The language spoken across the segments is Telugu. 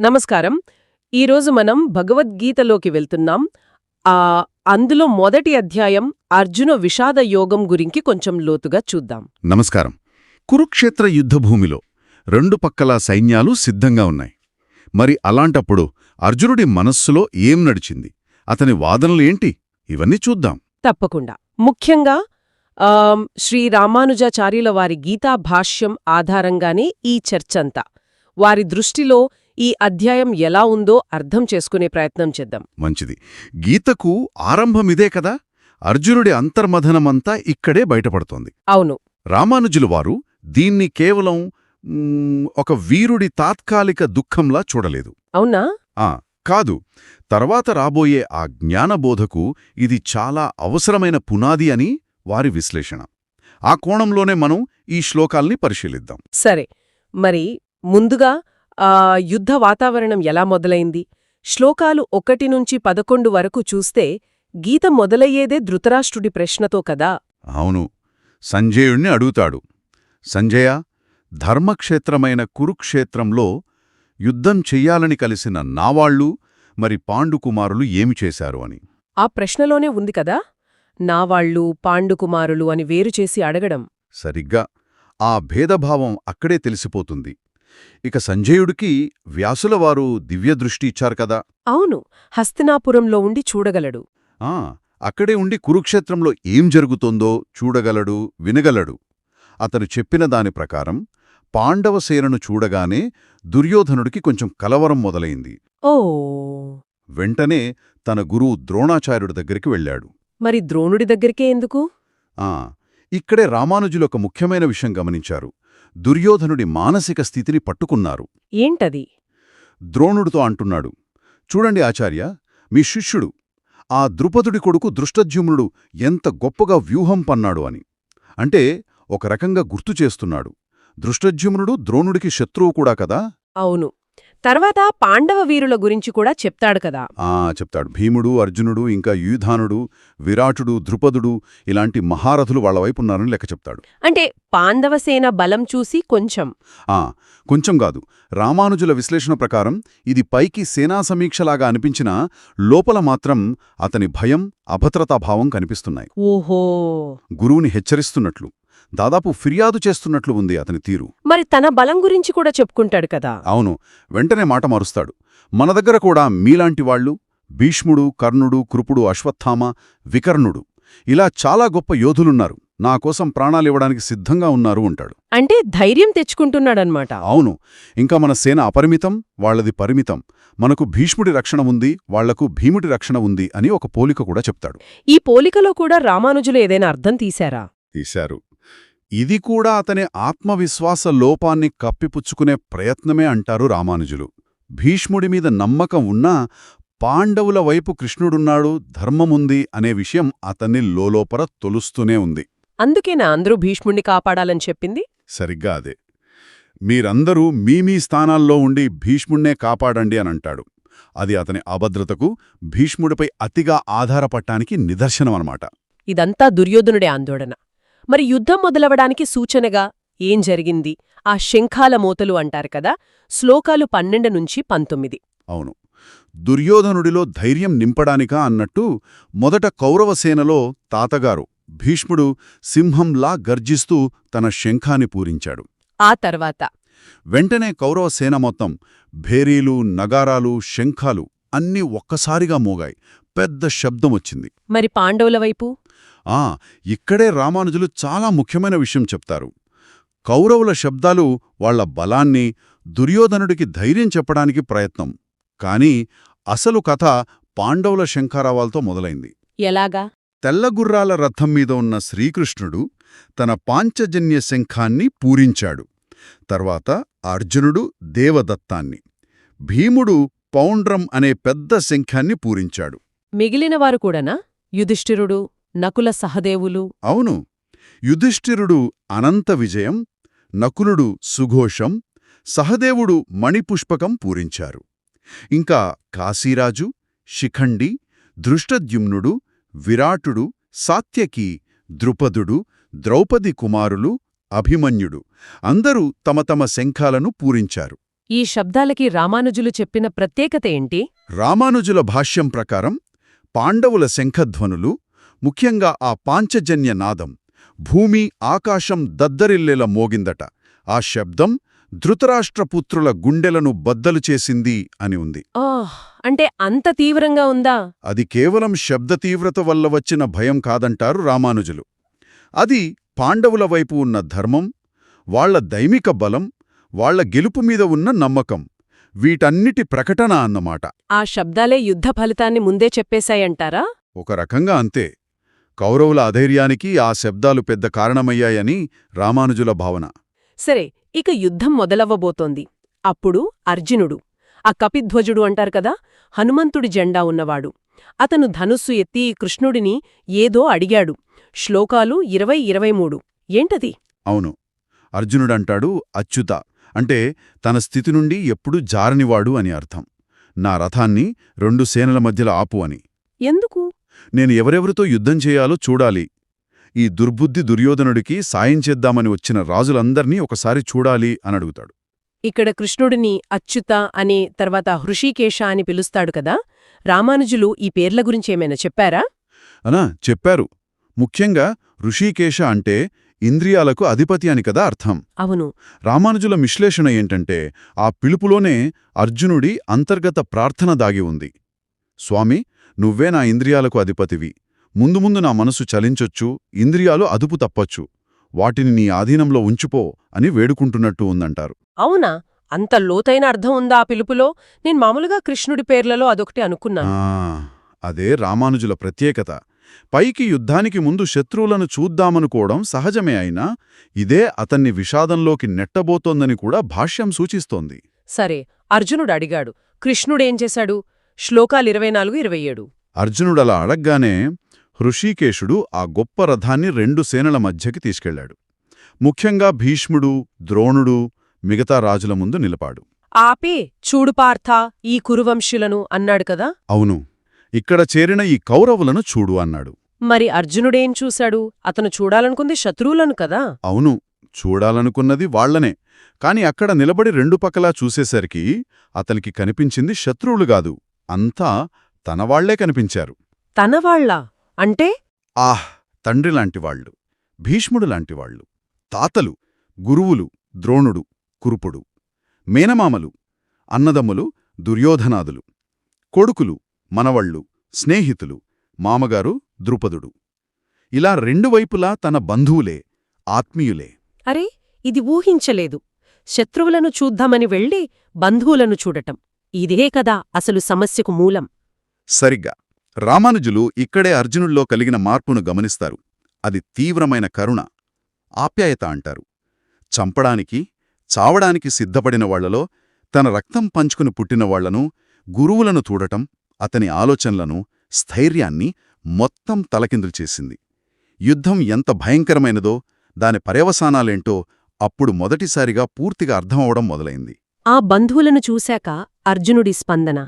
నమస్కారం. ఈరోజు మనం భగవద్గీతలోకి వెళ్తున్నాం. ఆ అందులో మొదటి అధ్యాయం అర్జున విషాద యోగం గురించి కొంచెం లోతుగా చూద్దాం. నమస్కారం. కురుక్షేత్ర యుద్ధభూమిలో రెండు పక్కల సైన్యాలు సిద్ధంగా ఉన్నాయి. మరి అలాంటప్పుడు అర్జునుడి మనస్సులో ఏం నడిచింది? అతని వాదనలు ఏంటి? ఇవన్నీ చూద్దాం. తప్పకుండా. ముఖ్యంగా శ్రీ రామానుజాచార్యుల వారి గీతా భాష్యం ఆధారంగానే ఈ చర్చంతా. వారి దృష్టిలో ఈ అధ్యాయం ఎలా ఉందో అర్థం చేసుకునే ప్రయత్నం చేద్దాం. మంచిది. గీతకు ఆరంభమిదే కదా? అర్జునుడి అంతర్మథనమంతా ఇక్కడే బయటపడుతోంది. అవును. రామానుజులు వారు దీన్ని కేవలం మ్, ఒక వీరుడి తాత్కాలిక దుఃఖంలా చూడలేదు. అవునా? ఆ కాదు. తర్వాత రాబోయే ఆ జ్ఞానబోధకు ఇది చాలా అవసరమైన పునాది అని వారి విశ్లేషణ. ఆ కోణంలోనే మనం ఈ శ్లోకాల్ని పరిశీలిద్దాం. సరే. మరి ముందుగా యుద్ధ వాతావరణం ఎలా మొదలైంది? శ్లోకాలు ఒకటి నుంచి పదకొండు వరకు చూస్తే గీత మొదలయ్యేదే ధృతరాష్ట్రుడి ప్రశ్నతో కదా? అవును. సంజయుణ్ణి అడుగుతాడు. సంజయ ధర్మక్షేత్రమైన కురుక్షేత్రంలో యుద్ధం చెయ్యాలని కలిసిన నావాళ్ళు మరి పాండుకుమారులు ఏమి చేశారు అని? ఆ ప్రశ్నలోనే ఉంది కదా? నావాళ్ళు పాండుకుమారులు అని వేరుచేసి అడగడం. సరిగ్గా. ఆ భేదభావం అక్కడే తెలిసిపోతుంది. ఇక సంజయుడికి వ్యాసులవారు దివ్యదృష్టి ఇచ్చారు కదా. అవును హస్తినాపురంలో ఉండి చూడగలడు. ఆ అక్కడే ఉండి కురుక్షేత్రంలో ఏం జరుగుతోందో చూడగలడు వినగలడు. అతను చెప్పిన దాని ప్రకారం పాండవసేనను చూడగానే దుర్యోధనుడికి కొంచెం కలవరం మొదలైంది. ఓ. వెంటనే తన గురువు ద్రోణాచార్యుడి దగ్గరికి వెళ్ళాడు. మరి ద్రోణుడి దగ్గరికే ఎందుకు? ఆ ఇక్కడే రామానుజులు ఒక ముఖ్యమైన విషయం గమనించారు. దుర్యోధనుడి మానసిక స్థితిని పట్టుకున్నారు. ఏంటది? ద్రోణుడితో అంటున్నాడు చూడండి ఆచార్య మీ శిష్యుడు ఆ ద్రుపదుడి కొడుకు దృష్టజ్యుమ్నుడు ఎంత గొప్పగా వ్యూహం పన్నాడు అని. అంటే ఒక రకంగా గుర్తు చేస్తున్నాడు దృష్టజ్యుమ్నుడు ద్రోణుడికి శత్రువు కూడా కదా? అవును. తర్వాత పాండవ వీరుల గురించి కూడా చెప్తాడు కదా. ఆ చెప్తాడు. భీముడు అర్జునుడు ఇంకా యూధానుడు విరాటుడు ద్రుపదుడు ఇలాంటి మహారథులు వాళ్ళ వైపు ఉన్నారని లెక్క చెప్తాడు. అంటే పాండవసేన బలం చూసి కొంచెం. ఆ కొంచెం కాదు. రామానుజుల విశ్లేషణ ప్రకారం ఇది పైకి సేనా సమీక్షలాగా అనిపించినా లోపల మాత్రం అతని భయం అభద్రతాభావం కనిపిస్తున్నాయి. ఓహో! గురువుని హెచ్చరిస్తున్నట్లు. దాదాపు ఫిర్యాదు చేస్తున్నట్లు ఉంది అతని తీరు. మరి తన బలం గురించి కూడా చెప్పుకుంటాడు కదా? అవును వెంటనే మాట మారుస్తాడు. మన దగ్గర కూడా మీలాంటి వాళ్ళు భీష్ముడు కర్ణుడు కృపుడు అశ్వత్థామ వికర్ణుడు ఇలా చాలా గొప్ప యోధులున్నారు. నా కోసం ప్రాణాలివ్వడానికి సిద్ధంగా ఉన్నారు అంటాడు. అంటే ధైర్యం తెచ్చుకుంటున్నాడనమాట. అవును ఇంకా మన సేన అపరిమితం వాళ్ళది పరిమితం. మనకు భీష్ముడి రక్షణ ఉంది వాళ్ళకు భీముడి రక్షణ ఉంది అని ఒక పోలిక కూడా చెప్తాడు. ఈ పోలికలో కూడా రామానుజులు ఏదైనా అర్థం తీశారా? తీశారు. ఇది కూడా అతని ఆత్మవిశ్వాస లోపాన్ని కప్పిపుచ్చుకునే ప్రయత్నమే అంటారు రామానుజులు. భీష్ముడి మీద నమ్మకం ఉన్నా పాండవుల వైపు కృష్ణుడున్నాడు ధర్మముంది అనే విషయం అతన్ని లోలోపర తొలుస్తూనే ఉంది. అందుకేనా అందరూ భీష్ముణ్ణి కాపాడాలని చెప్పింది? సరిగ్గా అదే. మీరందరూ మీ మీ స్థానాల్లో ఉండి భీష్ముణ్ణే కాపాడండి అని అంటాడు. అది అతని అభద్రతకు భీష్ముడిపై అతిగా ఆధారపట్టానికి నిదర్శనమన్నమాట. ఇదంతా దుర్యోధనుడే ఆందోళన. మరి యుద్ధం మొదలవడానికి సూచనగా ఏం జరిగింది? ఆ శంఖాల మోతలు అంటారు కదా శ్లోకాలు పన్నెండు నుంచి పంతొమ్మిది. అవును. దుర్యోధనుడిలో ధైర్యం నింపడానికా అన్నట్టు మొదట కౌరవసేనలో తాతగారు భీష్ముడు సింహంలా గర్జిస్తూ తన శంఖాన్ని పూరించాడు. ఆ తర్వాత? వెంటనే కౌరవసేన మొత్తం భేరీలు నగారాలు శంఖాలు అన్నీ ఒక్కసారిగా మోగాయి. పెద్ద శబ్దం వచ్చింది. మరి పాండవుల వైపు? ఆ ఇక్కడే రామానుజులు చాలా ముఖ్యమైన విషయం చెప్తారు. కౌరవుల శబ్దాలు వాళ్ళ బలాన్ని దుర్యోధనుడికి ధైర్యం చెప్పడానికి ప్రయత్నం. కాని అసలు కథ పాండవుల శంఖారావాలతో మొదలైంది. ఎలాగా? తెల్లగుర్రాల రథం మీద ఉన్న శ్రీకృష్ణుడు తన పాంచజన్య శంఖాన్ని పూరించాడు. తర్వాత అర్జునుడు దేవదత్తాన్ని. భీముడు పౌండ్రం అనే పెద్ద శంఖాన్ని పూరించాడు. మిగిలినవారు కూడానా? యుధిష్ఠిరుడు నకుల సహదేవులు. అవును. యుధిష్ఠిరుడు అనంత విజయం నకులుడు సుఘోషం సహదేవుడు మణిపుష్పకం పూరించారు. ఇంకా కాశీరాజు శిఖండి దృష్టద్యుమ్నుడు విరాటుడు సాత్యకి ద్రుపదుడు ద్రౌపది కుమారులు అభిమన్యుడు అందరూ తమ తమ శంఖాలను పూరించారు. ఈ శబ్దాలకి రామానుజులు చెప్పిన ప్రత్యేకత ఏంటి? రామానుజుల భాష్యం ప్రకారం పాండవుల శంఖధ్వనులు ముఖ్యంగా ఆ పాంచజన్య నాదం భూమి ఆకాశం దద్దరిల్లెల మోగిందట. ఆ శబ్దం ధృతరాష్ట్రపుత్రుల గుండెలను బద్దలు చేసింది అని ఉంది. అంటే అంత తీవ్రంగా ఉందా? అది కేవలం శబ్ద తీవ్రత వల్ల వచ్చిన భయం కాదంటారు రామానుజులు. అది పాండవుల వైపు ఉన్న ధర్మం వాళ్ళ దైమిక బలం వాళ్ళ గెలుపు మీద ఉన్న నమ్మకం. వీటన్నిటి ప్రకటన అన్నమాట. ఆ శబ్దాలే యుద్ధ ఫలితాన్ని ముందే చెప్పేశాయంటారా? ఒక రకంగా అంతే. కౌరవుల అధైర్యానికి ఆ శబ్దాలు పెద్ద కారణమయ్యాయని రామానుజుల భావన. సరే ఇక యుద్ధం మొదలవ్వబోతోంది. అప్పుడు అర్జునుడు ఆ కపిధ్వజుడు అంటారు కదా హనుమంతుడి జెండా ఉన్నవాడు. అతను ధనుస్సు ఎత్తి కృష్ణుడిని ఏదో అడిగాడు. శ్లోకాలు ఇరవై ఇరవై మూడు. ఏంటది? అవును. అర్జునుడంటాడు అచ్యుత. అంటే తన స్థితి నుండి ఎప్పుడూ జారనివాడు అని అర్థం. నా రథాన్ని రెండు సేనల మధ్యలో ఆపు అని. ఎందుకు? నేను ఎవరెవరితో యుద్ధం చేయాలో చూడాలి. ఈ దుర్బుద్ధి దుర్యోధనుడికి సాయం చేద్దామని వచ్చిన రాజులందర్నీ ఒకసారి చూడాలి అని అడుగుతాడు. ఇక్కడ కృష్ణుడిని అచ్యుత అని తర్వాత హృషికేశ అని పిలుస్తాడు కదా? రామానుజులు ఈ పేర్ల గురించి ఏమైనా చెప్పారా? అనా చెప్పారు. ముఖ్యంగా ఋషికేశ అంటే ఇంద్రియాలకు అధిపతి అని కదా అర్థం. అవును. రామానుజుల విశ్లేషణ ఏంటంటే ఆ పిలుపులోనే అర్జునుడి అంతర్గత ప్రార్థన దాగి ఉంది. స్వామి నువ్వే నా ఇంద్రియాలకు అధిపతివి. ముందు ముందు నా మనసు చలించొచ్చు ఇంద్రియాలు అదుపు తప్పొచ్చు. వాటిని నీ ఆధీనంలో ఉంచుపో అని వేడుకుంటున్నట్టు ఉందంటారు. అవునా? అంత లోతైన అర్థం ఉందా ఆ పిలుపులో? నేను మామూలుగా కృష్ణుడి పేర్లలో అదొకటి అనుకున్నాను. ఆ, అదే రామానుజుల ప్రత్యేకత. పైకి యుద్ధానికి ముందు శత్రువులను చూద్దామనుకోవడం సహజమే అయినా ఇదే అతన్ని విషాదంలోకి నెట్టబోతోందని కూడా భాష్యం సూచిస్తోంది. సరే అర్జునుడు అడిగాడు. కృష్ణుడేం చేశాడు? శ్లోకాలు ఇరవై నాలుగు ఇరవై ఏడు. అర్జునుడలా అడగ్గానే హృషీకేశుడు ఆ గొప్ప రథాన్ని రెండు సేనల మధ్యకి తీసుకెళ్ళాడు ముఖ్యంగా భీష్ముడు ద్రోణుడు మిగతా రాజుల ముందు నిలపాడు. ఆపే చూడు పార్థ ఈ కురువంశులను అన్నాడు కదా? అవును. ఇక్కడ చేరిన ఈ కౌరవులను చూడు అన్నాడు. మరి అర్జునుడేం చూశాడు? అతను చూడాలనుకుంది శత్రువులను కదా? అవును. చూడాలనుకున్నది వాళ్ళనే. కాని అక్కడ నిలబడి రెండు పక్కలా చూసేసరికి అతనికి కనిపించింది శత్రువులు గాదు అంతా తనవాళ్ళే కనిపించారు. తనవాళ్ళ అంటే? ఆహ్! తండ్రిలాంటివాళ్ళు భీష్ముడు లాంటివాళ్ళు తాతలు గురువులు ద్రోణుడు కురుపుడు మేనమామలు అన్నదమ్ములు దుర్యోధనాదులు కొడుకులు మనవళ్ళు స్నేహితులు మామగారు ద్రుపదుడు. ఇలా రెండు వైపులా తన బంధువులే ఆత్మీయులే. అరే ఇది ఊహించలేదు. శత్రువులను చూద్దామని వెళ్ళి బంధువులను చూడటం. ఇదే కదా అసలు సమస్యకు మూలం. సరిగ్గా. రామానుజులు ఇక్కడే అర్జునుల్లో కలిగిన మార్పును గమనిస్తారు. అది తీవ్రమైన కరుణ ఆప్యాయత అంటారు. చంపడానికి చావడానికి సిద్ధపడిన వాళ్ళలో తన రక్తం పంచుకుని పుట్టిన వాళ్ళను గురువులను చూడటం అతని ఆలోచనలను స్థైర్యాన్ని మొత్తం తలకిందులు చేసింది. యుద్ధం ఎంత భయంకరమైనదో దాని పర్యవసానాలేంటో అప్పుడు మొదటిసారిగా పూర్తిగా అర్థమవడం మొదలైంది. ఆ బంధువులను చూశాక అర్జునుడి స్పందన.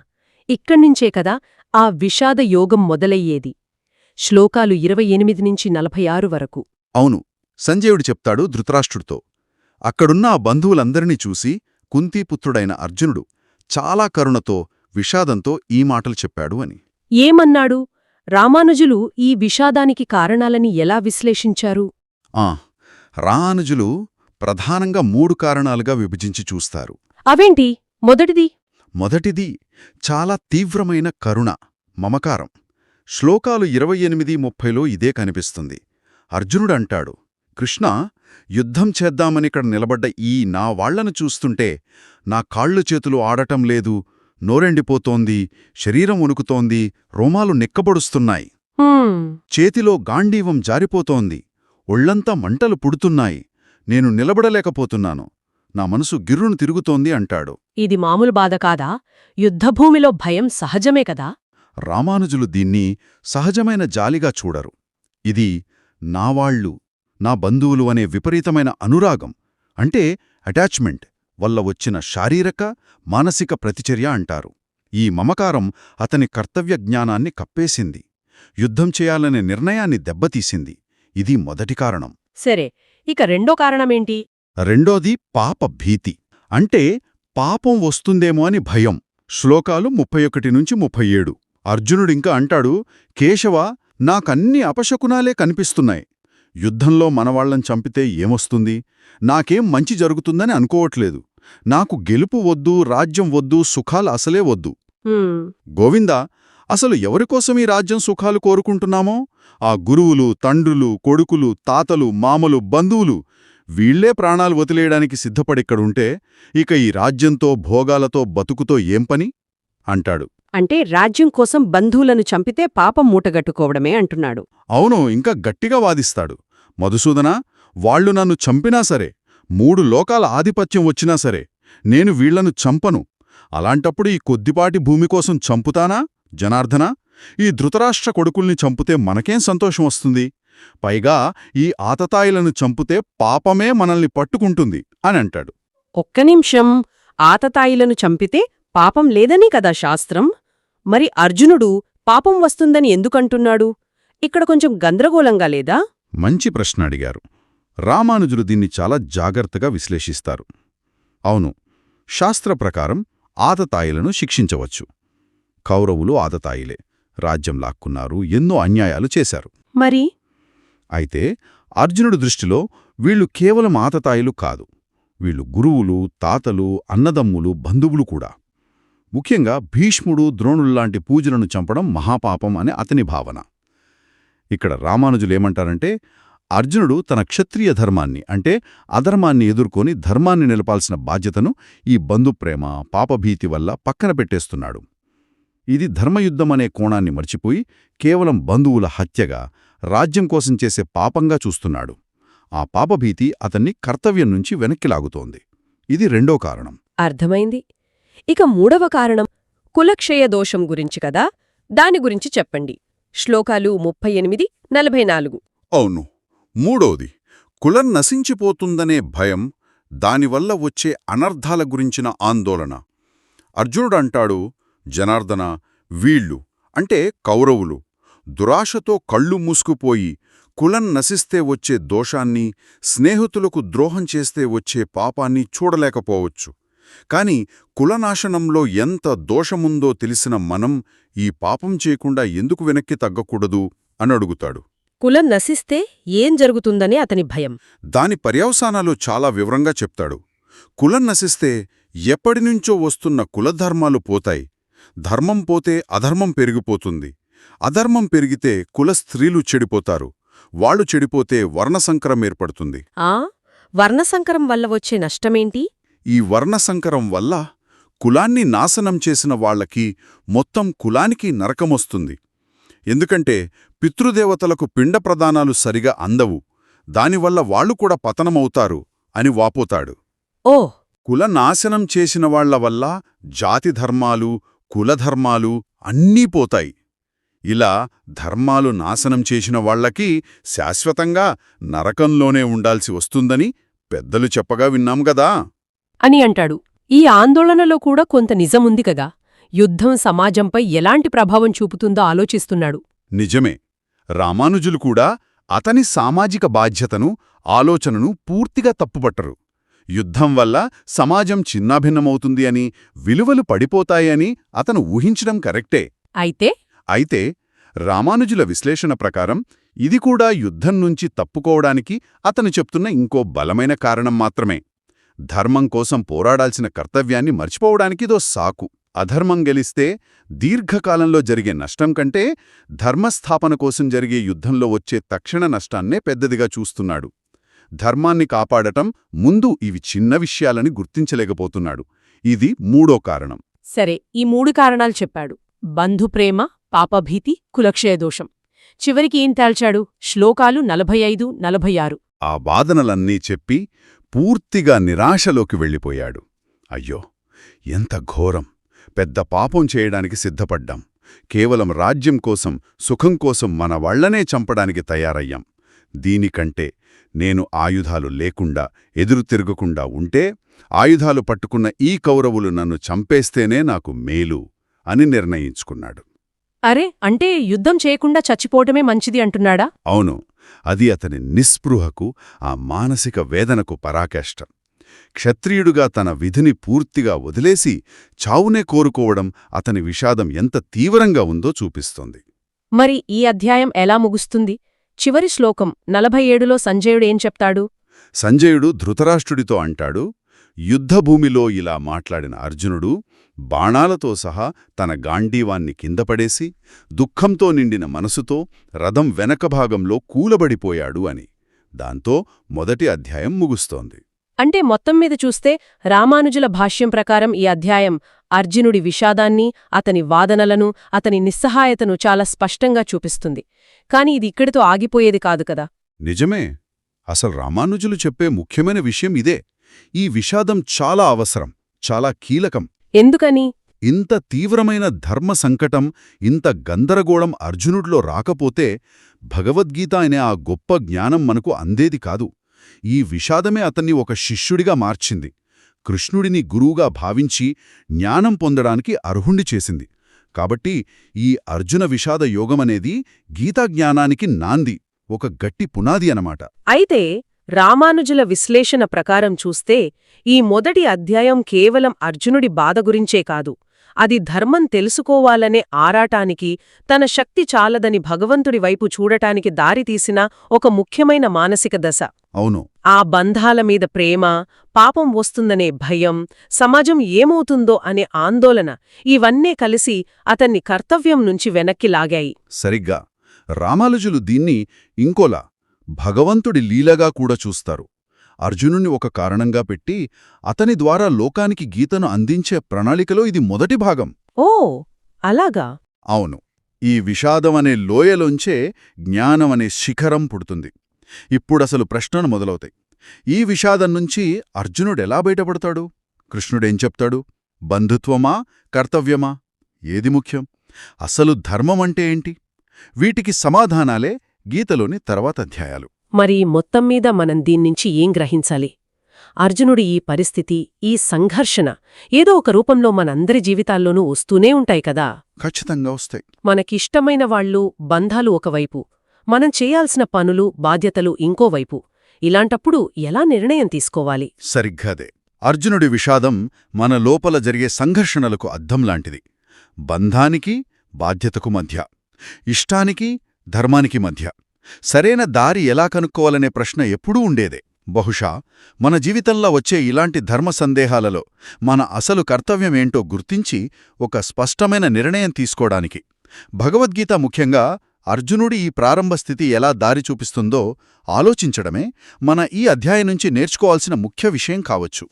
ఇక్కడ్నించే కదా ఆ విషాద యోగం మొదలయ్యేది. శ్లోకాలు ఇరవై ఎనిమిది నుంచి నలభై ఆరు వరకు. అవును సంజయుడు చెప్తాడు ధృతరాష్ట్రుడితో. అక్కడున్న ఆ బంధువులందరినీ చూసి కుంతీపుత్రుడైన అర్జునుడు చాలా కరుణతో విషాదంతో ఈ మాటలు చెప్పాడు అని. ఏమన్నాడు? రామానుజులు ఈ విషాదానికి కారణాలని ఎలా విశ్లేషించారు? ఆ రానుజులు ప్రధానంగా మూడు కారణాలుగా విభజించి చూస్తారు. అవేంటి? మొదటిది? మొదటిది చాలా తీవ్రమైన కరుణ మమకారం. శ్లోకాలు ఇరవై ఎనిమిది ముప్పైలో ఇదే కనిపిస్తుంది. అర్జునుడంటాడు కృష్ణ యుద్ధం చేద్దామనిక్కడ నిలబడ్డ ఈ నా వాళ్ళను చూస్తుంటే నా కాళ్ళు చేతులు ఆడటం లేదు నోరెండిపోతోంది శరీరం ఉనుకుతోంది రోమాలు నిక్కబొడుస్తున్నాయి. చేతిలో గాండీవం జారిపోతోంది ఒళ్ళంతా మంటలు పుడుతున్నాయి నేను నిలబడలేకపోతున్నాను. నా మనసు గిర్రును తిరుగుతోంది అంటాడు. ఇది మామూలు బాధ కాదా? యుద్ధభూమిలో భయం సహజమే కదా? రామానుజులు దీన్ని సహజమైన జాలిగా చూడరు. ఇది నావాళ్ళు నా బంధువులు అనే విపరీతమైన అనురాగం అంటే అటాచ్మెంట్ వల్ల వచ్చిన శారీరక మానసిక ప్రతిచర్య అంటారు. ఈ మమకారం అతని కర్తవ్య జ్ఞానాన్ని కప్పేసింది. యుద్ధం చేయాలనే నిర్ణయాన్ని దెబ్బతీసింది. ఇది మొదటి కారణం. సరే ఇక రెండో కారణమేంటి? రెండోది పాప భీతి. అంటే పాపం వస్తుందేమో అని భయం. శ్లోకాలు ముప్పై ఒకటి నుంచి ముప్పై ఏడు. అర్జునుడింకా అంటాడు కేశవ నాకన్ని అపశకునాలే కనిపిస్తున్నాయి. యుద్ధంలో మనవాళ్ళం చంపితే ఏమొస్తుంది? నాకేం మంచి జరుగుతుందని అనుకోవట్లేదు. నాకు గెలుపు వద్దు రాజ్యం వద్దు సుఖాలు అసలే వద్దు. గోవిందా అసలు ఎవరికోసం ఈ రాజ్యం సుఖాలు కోరుకుంటున్నామో? ఆ గురువులు తండ్రులు కొడుకులు తాతలు మామలు బంధువులు వీళ్ళే ప్రాణాలు వదిలేయడానికి సిద్ధపడిక్కడుంటే ఇక ఈ రాజ్యంతో భోగాలతో బతుకుతో ఏం పని? అంటాడు. అంటే రాజ్యం కోసం బంధువులను చంపితే పాపం మూటగట్టుకోవడమే అంటున్నాడు. అవును ఇంకా గట్టిగా వాదిస్తాడు. మధుసూదన వాళ్ళు నన్ను చంపినా సరే మూడు లోకాల ఆధిపత్యం వచ్చినా సరే నేను వీళ్ళను చంపను. అలాంటప్పుడు ఈ కొద్దిపాటి భూమి కోసం చంపుతానా? జనార్దన ఈ ధృతరాష్ట్ర కొడుకుల్ని చంపితే మనకేం సంతోషం వస్తుంది? పైగా ఈ ఆతతాయిలను చంపితే పాపమే మనల్ని పట్టుకుంటుంది అని అంటాడు. ఒక్క నిమిషం ఆతతాయిలను చంపితే పాపం లేదని కదా శాస్త్రం? మరి అర్జునుడు పాపం వస్తుందని ఎందుకంటున్నాడు? ఇక్కడ కొంచెం గందరగోళంగా లేదా? మంచి ప్రశ్న అడిగారు. రామానుజులు దీన్ని చాలా జాగ్రత్తగా విశ్లేషిస్తారు. అవును శాస్త్ర ప్రకారం ఆతతాయిలను శిక్షించవచ్చు. కౌరవులు ఆతతాయిలే. రాజ్యం లాక్కున్నారు ఎన్నో అన్యాయాలు చేశారు. మరి అయితే అర్జునుడి దృష్టిలో వీళ్ళు కేవలం ఆతతాయిలు కాదు. వీళ్ళు గురువులు తాతలు అన్నదమ్ములు బంధువులు కూడా. ముఖ్యంగా భీష్ముడు ద్రోణుల్లాంటి పూజలను చంపడం మహాపాపం అని అతని భావన. ఇక్కడ రామానుజులేమంటారంటే అర్జునుడు తన క్షత్రియ ధర్మాన్ని అంటే అధర్మాన్ని ఎదుర్కొని ధర్మాన్ని నిలపాల్సిన బాధ్యతను ఈ బంధుప్రేమ పాపభీతి వల్ల పక్కన పెట్టేస్తున్నాడు. ఇది ధర్మయుద్ధమనే కోణాన్ని మర్చిపోయి కేవలం బంధువుల హత్యగా రాజ్యం కోసం చేసే పాపంగా చూస్తున్నాడు. ఆ పాపభీతి అతన్ని కర్తవ్యం నుంచి వెనక్కి లాగుతోంది. ఇది రెండో కారణం. అర్థమైంది. ఇక మూడవ కారణం కులక్షయ దోషం గురించి కదా? దాని గురించి చెప్పండి. శ్లోకాలు ముప్పై ఎనిమిది నలభై నాలుగు. అవును. మూడోది కులం నశించిపోతుందనే భయం దానివల్ల వచ్చే అనర్థాల గురించిన ఆందోళన. అర్జునుడంటాడు జనార్దన వీళ్ళు అంటే కౌరవులు దురాశతో కళ్ళు మూసుకుపోయి కులం నశిస్తే వచ్చే దోషాన్ని స్నేహితులకు ద్రోహం చేస్తే వచ్చే పాపాన్ని చూడలేకపోవచ్చు. కాని కులనాశనంలో ఎంత దోషముందో తెలిసిన మనం ఈ పాపం చేయకుండా ఎందుకు వెనక్కి తగ్గకూడదు అని అడుగుతాడు. కులం నశిస్తే ఏం జరుగుతుందని అతని భయం. దాని పర్యవసానాలు చాలా వివరంగా చెప్తాడు. కులం నశిస్తే ఎప్పటినుంచో వస్తున్న కులధర్మాలు పోతాయి. ధర్మం పోతే అధర్మం పెరిగిపోతుంది. అధర్మం పెరిగితే కుల స్త్రీలు చెడిపోతారు వాళ్ళు చెడిపోతే వర్ణసంకరం ఏర్పడుతుంది. ఆ? వర్ణసంకరం వల్ల వచ్చే నష్టమేంటి? ఈ వర్ణసంకరం వల్ల కులాన్ని నాశనం చేసిన వాళ్ళకి మొత్తం కులానికి నరకమొస్తుంది. ఎందుకంటే పితృదేవతలకు పిండ ప్రదానాలు సరిగా అందవు దానివల్ల వాళ్ళు కూడా పతనమవుతారు అని వాపోతాడు. ఓ! కుల నాశనం చేసిన వాళ్ళ వల్ల జాతి ధర్మాలు కులధర్మాలు అన్నీ పోతాయి. ఇలా ధర్మాలు నాశనం చేసిన వాళ్ళకి శాశ్వతంగా నరకంలోనే ఉండాల్సి వస్తుందని పెద్దలు చెప్పగా విన్నాం గదా. అని అంటాడు. ఈ ఆందోళనలో కూడా కొంత నిజముంది కదా. యుద్ధం సమాజంపై ఎలాంటి ప్రభావం చూపుతుందో ఆలోచిస్తున్నాడు. నిజమే. రామానుజులు కూడా అతని సామాజిక బాధ్యతను ఆలోచనను పూర్తిగా తప్పుపట్టరు. యుద్ధం వల్ల సమాజం చిన్నాభిన్నమవుతుంది అని విలువలు పడిపోతాయని అతను ఊహించడం కరెక్టే. అయితే అయితే రామానుజుల విశ్లేషణ ప్రకారం ఇది కూడా యుద్ధం నుంచి తప్పుకోవడానికి అతను చెప్తున్న ఇంకో బలమైన కారణం మాత్రమే. ధర్మం కోసం పోరాడాల్సిన కర్తవ్యాన్ని మర్చిపోవడానికిదో సాకు. అధర్మం గెలిస్తే దీర్ఘకాలంలో జరిగే నష్టం కంటే ధర్మస్థాపన కోసం జరిగే యుద్ధంలో వచ్చే తక్షణ నష్టాన్నే పెద్దదిగా చూస్తున్నాడు. ధర్మాన్ని కాపాడటం ముందు ఇవి చిన్న విషయాలని గుర్తించలేకపోతున్నాడు. ఇది మూడో కారణం. సరే ఈ మూడు కారణాలు చెప్పాడు. బంధుప్రేమ పాపభీతి కులక్షయదోషం. చివరికి ఏం తేల్చాడు? శ్లోకాలు నలభై ఐదు నలభై ఆరు ఆ వాదనలన్నీ చెప్పి పూర్తిగా నిరాశలోకి వెళ్ళిపోయాడు. అయ్యో ఎంత ఘోరం. పెద్ద పాపం చేయడానికి సిద్ధపడ్డాం. కేవలం రాజ్యం కోసం సుఖం కోసం మన వాళ్ళనే చంపడానికి తయారయ్యాం. దీనికంటే నేను ఆయుధాలు లేకుండా ఎదురు తిరగకుండా ఉంటే ఆయుధాలు పట్టుకున్న ఈ కౌరవులు నన్ను చంపేస్తేనే నాకు మేలు అని నిర్ణయించుకున్నాడు. అరే అంటే యుద్ధం చేయకుండా చచ్చిపోవటమే మంచిది అంటున్నాడా? అవును. అది అతని నిస్పృహకు ఆ మానసిక వేదనకు పరాకాష్ట. క్షత్రియుడుగా తన విధిని పూర్తిగా వదిలేసి చావునే కోరుకోవడం అతని విషాదం ఎంత తీవ్రంగా ఉందో చూపిస్తోంది. మరి ఈ అధ్యాయం ఎలా ముగుస్తుంది? చివరి శ్లోకం నలభై ఏడులో సంజయుడు చెప్తాడు? సంజయుడు ధృతరాష్ట్రుడితో అంటాడు యుద్ధభూమిలో ఇలా మాట్లాడిన అర్జునుడు బాణాలతో సహా తన గాంధీవాన్ని కిందపడేసి దుఃఖంతో నిండిన మనసుతో రథం వెనక భాగంలో కూలబడిపోయాడు అని. దాంతో మొదటి అధ్యాయం ముగుస్తోంది. అంటే మొత్తం మీద చూస్తే రామానుజుల భాష్యం ప్రకారం ఈ అధ్యాయం అర్జునుడి విషాదాన్ని అతని వాదనలను అతని నిస్సహాయతను చాలా స్పష్టంగా చూపిస్తుంది. కాని ఇది ఇక్కడితో ఆగిపోయేది కాదు కదా. నిజమే. అసలు రామానుజులు చెప్పే ముఖ్యమైన విషయం ఇదే. ఈ విషాదం చాలా అవసరం చాలా కీలకం. ఎందుకని? ఇంత తీవ్రమైన ధర్మ సంకటం ఇంత గందరగోళం అర్జునుడిలో రాకపోతే భగవద్గీత అనే ఆ గొప్ప జ్ఞానం మనకు అందేది కాదు. ఈ విషాదమే అతన్ని ఒక శిష్యుడిగా మార్చింది. కృష్ణుడిని గురువుగా భావించి జ్ఞానం పొందడానికి అర్హుణ్ణి చేసింది. కాబట్టి ఈ అర్జున విషాద యోగమనేది గీతాజ్ఞానానికి నాంది ఒక గట్టి పునాది అనమాట అయితే రామానుజుల విశ్లేషణ ప్రకారం చూస్తే ఈ మొదటి అధ్యాయం కేవలం అర్జునుడి బాధ గురించే కాదు. అది ధర్మం తెలుసుకోవాలనే ఆరాటానికి తన శక్తి చాలదని భగవంతుడి వైపు చూడటానికి దారితీసిన ఒక ముఖ్యమైన మానసిక దశ. అవును. ఆ బంధాల మీద ప్రేమ పాపం వస్తుందనే భయం సమాజం ఏమవుతుందో అనే ఆందోళన ఇవన్నీ కలిసి అతన్ని కర్తవ్యం నుంచి వెనక్కి లాగాయి. సరిగ్గా. రామానుజులు దీన్ని ఇంకోలా? భగవంతుడి లీలగా కూడా చూస్తారు. అర్జునుని ఒక కారణంగా పెట్టి అతని ద్వారా లోకానికి గీతను అందించే ప్రణాళికలో ఇది మొదటి భాగం. ఓ అలాగా? అవును. ఈ విషాదం అనే లోయలోంచే జ్ఞానం అనే శిఖరం పుడుతుంది. ఇప్పుడసలు ప్రశ్నలు మొదలవుతాయి. ఈ విషాదం నుంచి అర్జునుడెలా బయటపడతాడు? కృష్ణుడేం చెప్తాడు? బంధుత్వమా కర్తవ్యమా? ఏది ముఖ్యం? అసలు ధర్మం అంటే ఏంటి? వీటికి సమాధానాలే గీతలోని తర్వాత అధ్యాయాలు. మరి మొత్తం మీద మనం దీన్నించి ఏం గ్రహించాలి? అర్జునుడి ఈ పరిస్థితి ఈ సంఘర్షణ ఏదో ఒక రూపంలో మనందరి జీవితాల్లోనూ వస్తూనే ఉంటాయి కదా? ఖచ్చితంగా వస్తాయి. మనకిష్టమైన వాళ్ళు బంధాలు ఒకవైపు మనం చేయాల్సిన పనులు బాధ్యతలు ఇంకోవైపు. ఇలాంటప్పుడు ఎలా నిర్ణయం తీసుకోవాలి? సరిగ్గాదే అర్జునుడి విషాదం మన లోపల జరిగే సంఘర్షణలకు అద్దం లాంటిది. బంధానికి బాధ్యతకు మధ్య. ఇష్టానికి ధర్మానికి మధ్య. సరైన దారి ఎలా కనుక్కోవాలనే ప్రశ్న ఎప్పుడూ ఉండేదే. బహుశా మన జీవితంలో వచ్చే ఇలాంటి ధర్మ సందేహాలలో మన అసలు కర్తవ్యమేంటో గుర్తించి ఒక స్పష్టమైన నిర్ణయం తీసుకోవడానికి. భగవద్గీత ముఖ్యంగా అర్జునుడి ఈ ప్రారంభ స్థితి ఎలా దారి చూపిస్తుందో ఆలోచించడమే మన ఈ అధ్యాయం నుంచి నేర్చుకోవాల్సిన ముఖ్య విషయం కావచ్చు.